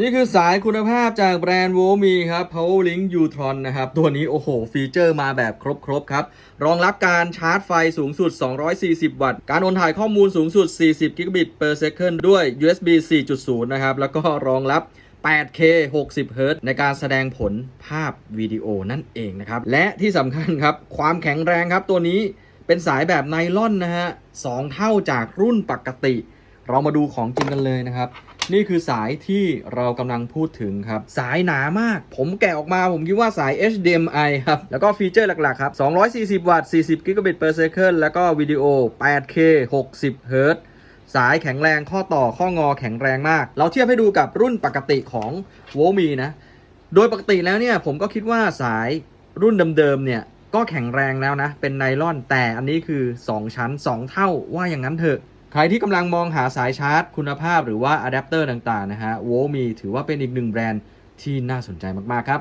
นี่คือสายคุณภาพจากแบรนด์โวมีครับ PowerLink U-tron นะครับ ตัวนี้โอ้โห ฟีเจอร์มาแบบครบๆครับ รองรับการชาร์จไฟสูงสุด 240 วัตต์ การโอนถ่ายข้อมูลสูงสุด 40 gigabit per second ด้วย USB 4.0 นะครับ แล้วก็รองรับ 8K 60 Hz ในการแสดงผลภาพวิดีโอนั่นเองนะครับ และที่สำคัญครับ ความแข็งแรงครับตัวนี้เป็นสายแบบไนลอนนะฮะสองเท่าจากรุ่นปกติ เรามาดูของจริงกันเลยนะครับ นี่คือสายที่เรากำลังพูดถึงครับ สายหนามาก ผมแกะออกมาผมคิดว่าสาย HDMI ครับ แล้วก็ฟีเจอร์หลักๆครับ 240 วัตต์ 40 gigabit per second แล้วก็วิดีโอ 8K 60 Hz สายแข็งแรงข้อต่อข้องอแข็งแรงมาก เราเทียบให้ดูกับรุ่นปกติของ w o m i นะ โดยปกติแล้วเนี่ยผมก็คิดว่าสายรุ่นเดิมๆเนี่ยก็แข็งแรงแล้วนะ เป็นไนลอนแต่อันนี้คือ 2 ชั้น 2 เท่าว่าอย่างนั้นเถอะ ใครที่กำลังมองหาสายชาร์จคุณภาพหรือว่าอะแดปเตอร์ต่างๆนะฮะโวมีถือว่าเป็นอีกหนึ่งแบรนด์ที่น่าสนใจมากๆครับ